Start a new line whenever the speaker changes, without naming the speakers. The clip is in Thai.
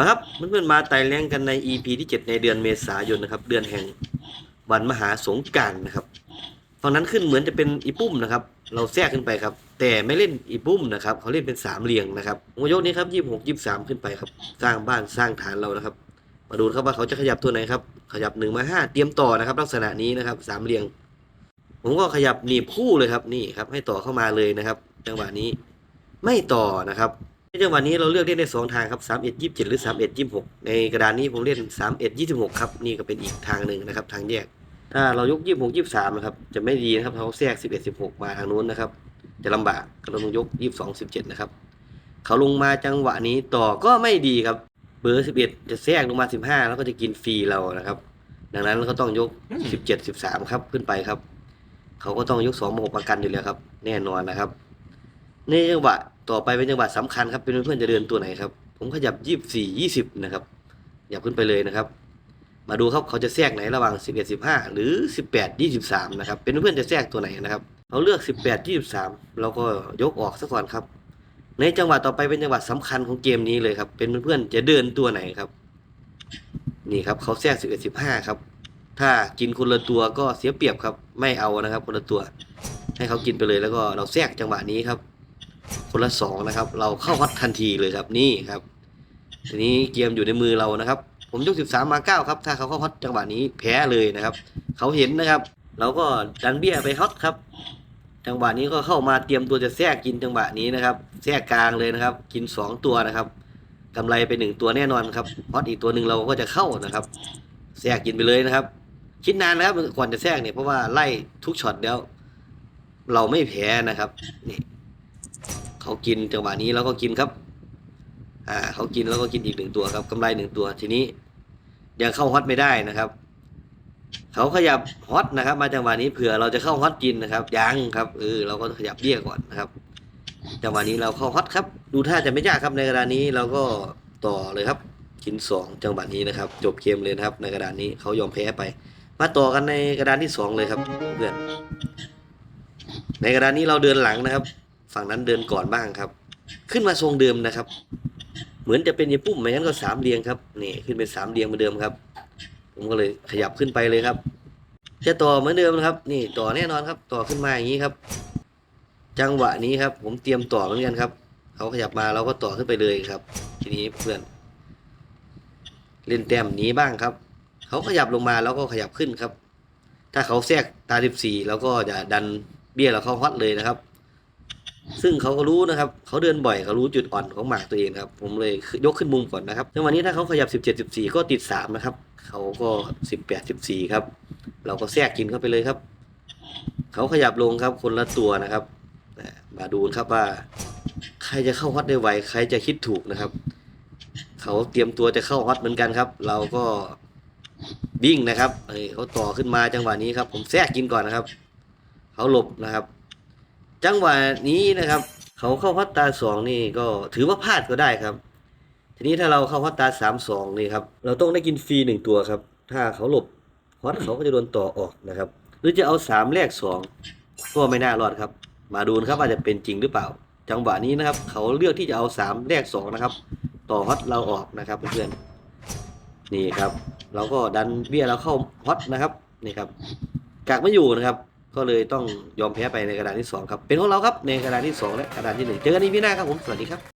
มาครับเพื่อนๆมาไต่แรงกันใน EP ที่ 7 ในเดือนเมษายนนะครับ เดือนแห่งวันมหาสงการนะครับฝั่งนั้นขึ้นเหมือนจะเป็นอีปุ้มนะครับ เราแทรกขึ้นไปครับ แต่ไม่เล่นอีปุ้มนะครับ เขาเล่นเป็นสามเหลี่ยงนะครับผมยกนี้ครับยี่หกยี่สามขึ้นไปครับ สร้างบ้านสร้างฐานเรานะครับ มาดูครับว่าเขาจะขยับตัวไหนครับ ขยับหนึ่งมาห้าเตรียมต่อนะครับ ลักษณะนี้นะครับสามเหลี่ยง ผมก็ขยับหนีบคู่เลยครับนี่ครับ ให้ต่อเข้ามาเลยนะครับ จังหวะนี้ไม่ต่อนะครับ ในจังหวะนี้เราเลือกเล่นได้สองทางครับสามเอ็ดยี่สิบเจ็ดหรือสามเอ็ดยี่สิบหกในกระดานนี้ผมเล่นสามเอ็ดยี่สิบหกครับนี่ก็เป็นอีกทางหนึ่งนะครับ ทางแยก ถ้าเรายกยี่สิบหกยี่สิบสามนะครับจะไม่ดีนะครับเขาแทรกสิบเอ็ดสิบหกมาทางนู้นนะครับจะลำบากก็ต้องยกยี่สิบสองสิบเจ็ดนะครับเขาลงมาจังหวะนี้ต่อก็ไม่ดีครับเบอร์สิบเอ็ดจะแทรกลงมาสิบห้าแล้วก็จะกินฟรีเรานะครับ ดังนั้นเราก็ต้องยกสิบเจ็ดสิบสามครับขึ้นไปครับเขาก็ต้องยกสองมาหกประกันอยู่แล้วครับ แน่นอนนะครับในจังหวะ ต่อไปเป็นจังหวะสำคัญครับ เป็นเพื่อนจะเดินตัวไหนครับ ผมขยับยี่สี่ยี่สิบนะครับขยับขึ้นไปเลยนะครับ มาดูครับเขาจะแทรกไหนระหว่างสิบเอ็ดสิบห้าหรือสิบแปดยี่สิบสามนะครับ เป็นเพื่อนจะแทรกตัวไหนนะครับเขาเลือกสิบแปดยี่สิบสามเราก็ยกออกซะก่อนครับ ในจังหวะต่อไปเป็นจังหวะสำคัญของเกมนี้เลยครับ เป็นเพื่อนจะเดินตัวไหนครับ นี่ครับเขาแทรกสิบเอ็ดสิบห้าครับ ถ้ากินคนละตัวก็เสียเปรียบครับ ไม่เอานะครับ คนละตัว ให้เขากินไปเลยแล้วก็เราแทรกจังหวะนี้ครับ คนละสองนะครับ เราเข้าวัดทันทีเลยครับนี่ครับ ทีนี้เกมอยู่ในมือเรานะครับ ผมยกสิบสามมาเก้าครับ ถ้าเขาเข้าฮอตจังหวะนี้แพ้เลยนะครับ เขาเห็นนะครับ เราก็ดันเบี้ยไปฮอตครับ จังหวะนี้ก็เข้ามาเตรียมตัวจะแทรกกินจังหวะนี้นะครับแทรกกลางเลยนะครับ กินสองตัวนะครับกำไรไปหนึ่งตัวแน่นอนครับฮอตอีกตัวหนึ่งเราก็จะเข้านะครับแทรกกินไปเลยนะครับ คิดนานนะครับก่อนจะแทรกเนี่ยเพราะว่าไล่ทุกช็อตแล้ว เราไม่แพ้นะครับนี่ เขากินจังหวะนี้เราก็กินครับ อ่าเขากินแล้วก็กินอีกหนึ่งตัวครับกำไรหนึ่งตัวทีนี้ ยังเข้าฮอตไม่ได้นะครับเขาขยับฮอตนะครับ มาจังหวะนี้เผื่อเราจะเข้าฮอตกินนะครับยังครับเออเราก็ขยับเบี้ยก่อนนะครับจังหวะนี้เราเข้าฮอตครับ ดูท่าจะไม่ยากครับในกระดานนี้เราก็ต่อเลยครับกินสองจังหวะนี้นะครับ จบเกมเลยครับ ในกระดานนี้เขายอมแพ้ไป มาต่อกันในกระดานที่สองเลยครับเพื่อนในกระดานนี้เราเดินหลังนะครับ ฝั่งนั้นเดินก่อนบ้างครับ ขึ้นมาทรงเดิมนะครับ เหมือนจะเป็นยี่ปุ่มไม่งั้นก็สามเรียงครับนี่ขึ้นเป็นสามเรียงเหมือนเดิมครับ ผมก็เลยขยับขึ้นไปเลยครับ จะต่อเหมือนเดิมนะครับ นี่ต่อแน่นอนครับ ต่อขึ้นมาอย่างนี้ครับ จังหวะนี้ครับ ผมเตรียมต่อเหมือนกันครับเขาขยับมาเราก็ต่อขึ้นไปเลยครับ ทีนี้เพื่อนเล่นแต้มหนี้บ้างครับเขาขยับลงมาแล้วก็ขยับขึ้นครับ ถ้าเขาแทรกตาดิบสี่แล้วก็จะดันเบี้ยเราเข้าฮอตเลยนะครับ ซึ่งเขาก็รู้นะครับเขาเดินบ่อยเขารู้จุดอ่อนของหมากตัวเองครับ ผมเลยยกขึ้นมุมก่อนนะครับในวันนี้ถ้าเขาขยับ 17 14 ก็ติด 3 นะครับ เขาก็ 18 14 ครับ เราก็แทรกกินเข้าไปเลยครับ เขาขยับลงครับคนละตัวนะครับมาดูครับว่า ใครจะเข้าฮอตได้ไวใครจะคิดถูกนะครับ เขาเตรียมตัวจะเข้าฮอตเหมือนกันครับ เราก็วิ่งนะครับเอ้ยเขาต่อขึ้นมาจังหวะนี้ครับ ผมแทรกกินก่อนนะครับ เขาหลบนะครับ จังหวะนี้นะครับ เขาเข้าฮอตตาสองนี่ก็ถือว่าพลาดก็ได้ครับ ทีนี้ถ้าเราเข้าฮอตตาสามสองนี่ครับเราต้องได้กินฟรีหนึ่งตัวครับ ถ้าเขาหลบฮอตเขาก็จะโดนต่อออกนะครับ หรือจะเอาสามแลกสองก็ไม่น่ารอดครับ มาดูนะครับว่าจะเป็นจริงหรือเปล่า จังหวะนี้นะครับ เขาเลือกที่จะเอาสามแลกสองนะครับ ต่อฮอตเราออกนะครับเพื่อนๆนี่ครับ เราก็ดันเบี้ยเราเข้าฮอตนะครับนี่ครับกากไม่อยู่นะครับ ก็เลยต้องยอมแพ้ไปในกระดานที่สองครับ เป็นของเราครับในกระดานที่สองและกระดานที่หนึ่งเจอกันในวิหน้าครับผม สวัสดีครับ